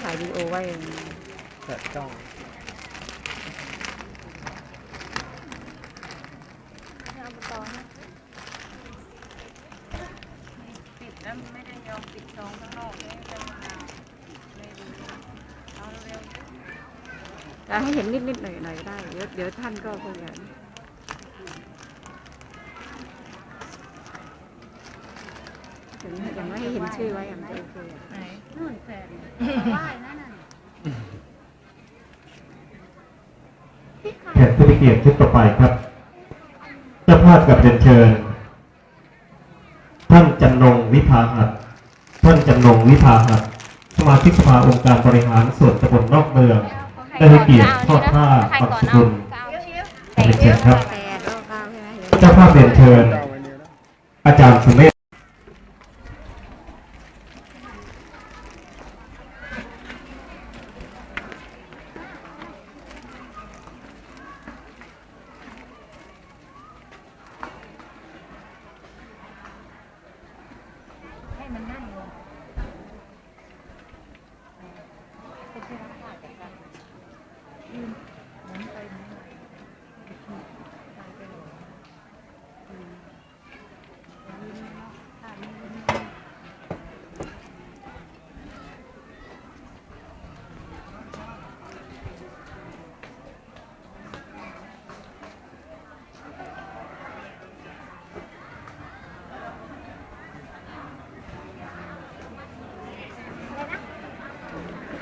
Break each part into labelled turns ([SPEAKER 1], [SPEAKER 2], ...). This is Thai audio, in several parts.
[SPEAKER 1] ถ่ายวีดีโอไว้
[SPEAKER 2] เปิดกล้อง
[SPEAKER 3] ปิดแล้วไม่ได้ยอมปิดซองข้างนอกเลยจะมาไม่ดูเอาเร็ว
[SPEAKER 1] จะให้เห็นนิดๆหน่อยๆได้เดี๋ยวเดี๋ยวท่านก็คงจะ งอย่างน้อยให้เห็นชื่อไว้อย่างจะโอเคอะ
[SPEAKER 3] ไหนนู่นแฟน
[SPEAKER 4] ไหว้นั่นน่ะ
[SPEAKER 5] แขกผู้มีเกียรติชุดต่อไปครับ เจ้าภาพกับเรียนเชิญ ท่านจำนงวิภาหัดท่านจำนงวิภาหัดสมาชิกสภาองค์การบริหารส่วนตำบลนอกเมือง ได้ให้เกียรติทอดผ้าปักสกุลเรียนเชิญครับ
[SPEAKER 1] แปดแล้วเก้าใช่ไหม
[SPEAKER 5] เจ้าภาพเรียนเชิญ
[SPEAKER 2] เก้าไว้เนี่ยนะ
[SPEAKER 5] อาจารย์สุเมธ
[SPEAKER 3] ให้มันนั่งลง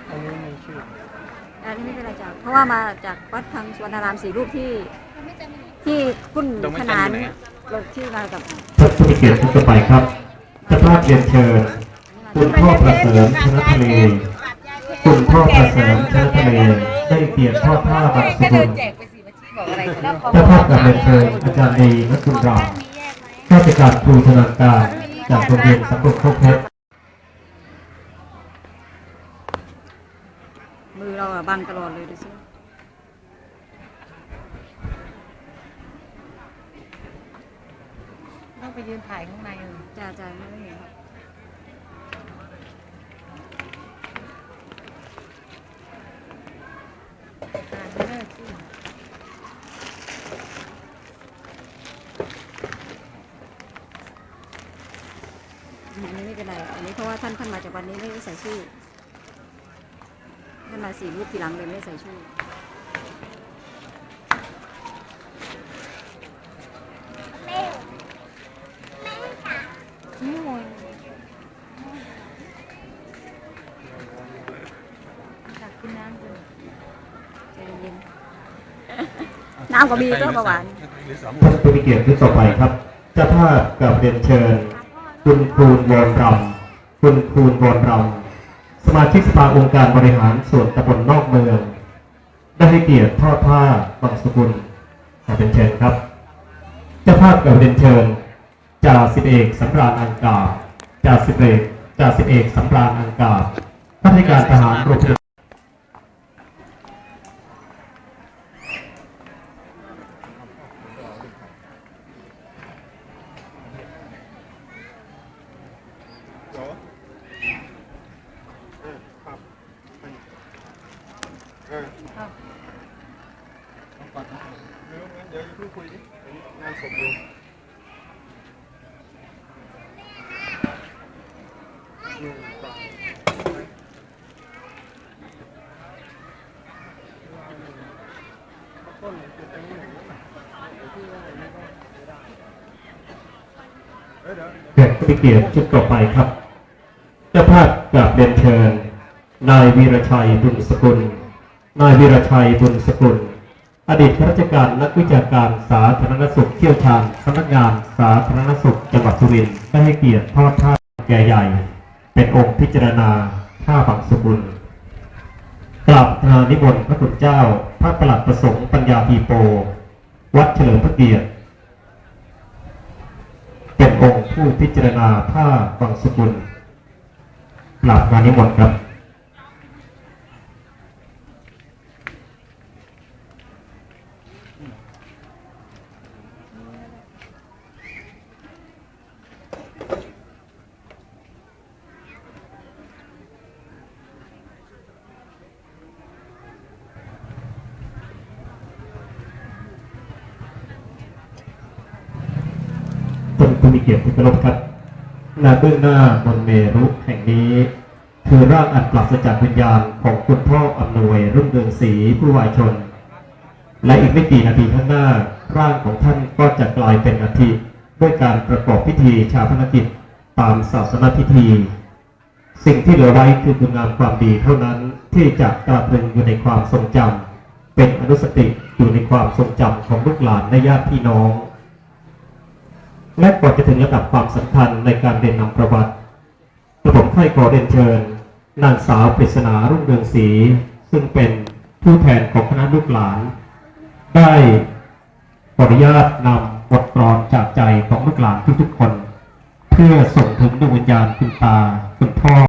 [SPEAKER 2] อันนี้มีชื่อ
[SPEAKER 1] อันนี้ ไม่เป็นไรจ้ะเพราะว่ามาจากวัดทางสวนารามสีรูปที่ที่คุณขนานรถที่มากับ
[SPEAKER 5] ท่านผู้มีเกียรติชุดต่อไปครับเจ้าภาพเรียนเชิญ คุณพ่อประเสริมชนะทะเล คุณพ่อประเสริมชนะทะเล ได้เกียรติทอดผ้าปักส
[SPEAKER 3] ก็
[SPEAKER 5] กุ
[SPEAKER 3] เดิ
[SPEAKER 5] ล
[SPEAKER 3] นแจกไปสิมาชี้บอกอะไรกันแล้ว
[SPEAKER 5] เจ้าภาพกับเรียนเชิญอาจารย์ดีนักคุณรามข้าราชการครูธนาการจากโรงเรียนสังคมโคกเพชร
[SPEAKER 1] มือเราอะบังตลอดเลยดูสิ
[SPEAKER 3] ต้องไปยืนถ่ายข้างในเลย
[SPEAKER 1] จ้าจ้าไม่ได้เห็นครับ
[SPEAKER 3] อ่านไม่เลิกชื่อ
[SPEAKER 1] อันนี้ไม่เป็นไร อันนี้เพราะว่าท่านท่านมาจากวันนี้ไม่ได้ใส่ชื่อ ท่านมาสีรูปทีหลังเลยไม่ได้ใส่ชื่อ
[SPEAKER 3] นี่โวยอยากกินน้ำด้วย
[SPEAKER 1] ใจเย็นๆน้ำก็มีก็ประหวาน
[SPEAKER 5] ท่านผู้มีเกียรติชุดต่อไปครับเจ้าภาพกับเรียนเชิญ คุณคูณวรรำคุณคูณวรรำ สมาชิกสภาองค์การบริหารส่วนตำบลนอกเมือง ได้ให้เกียรติทอดผ้าบางสกุลขอเป็นเชิญครับ เจ้าภาพกับเรียนเชิญจ่าสิบเอกสำราญอังกาจ่าสิบเอกจ่าสิบเอกสำราญอังกาข้าราชการทหารโรงพยาบาล
[SPEAKER 2] เดี๋ยวเออครับ เออ
[SPEAKER 3] ครับ
[SPEAKER 2] ก่อนนะเดี๋ยวงั้นเดี๋ยวอย่าเพิ่งคุยดิเดี๋ยวงานศพอยู่หนึ่งสองต้นคือตรงนี้หนึ่งเดี๋ยวพี่ว่าอันนี้ก็ไม่ได้เอ้ยเดี๋ยว
[SPEAKER 5] แขกผู้มีเกียรติชุดต่อไปครับ เจ้าภาพกราบเรียนเชิญ นายวีรชัยบุญสกุล นายวีรชัยบุญสกุล อดีตข้าราชการนักวิชาการสาธารณสุขเชี่ยวชาญสำนักงานสาธารณสุขจังหวัดสุรินทร์ได้ให้เกียรติทอดผ้าแก่ใหญ่ เป็นองค์พิจารณาผ้าบังสกุลกราบทานิมนต์พระคุณเจ้า พระประหลัดประสงค์ปัญญาพีโป วัดเฉลิมพระเกียรติเป็นองค์ผู้พิจารณาผ้าบางสกุลหลับงานนิมนต์ครับ นผู้มีเกียรติที่เคารพครับณเบื้องหน้าบนเมรุแห่งนี้ คือร่างอันปราศจากวิญญาณของคุณพ่ออำนวยรุ่งเรืองศรีผู้วายชน และอีกไม่กี่นาทีข้างหน้า ร่างของท่านก็จะกลายเป็นอาทิด้วยการประกอบพิธีชาพนกิจตามศาสนพิธี สิ่งที่เหลือไว้คือคุณงามความดีเท่านั้นที่จะตราตรึงอยู่ในความทรงจำเป็นอนุสติอยู่ในความทรงจำของลูกหลานและญาติพี่น้อง และก่อนจะถึงระดับความสำคัญในการเรียนนำประวัติกระผมค่อยขอเรียนเชิญ นางสาวปริศนารุ่งเรืองศรีซึ่งเป็นผู้แทนของคณะลูกหลาน ได้ขออนุญาตนำบทกลอนจากใจของลูกหลานทุกๆคน เพื่อส่งถึงดวงวิญญาณคุณตาคุณพ่อ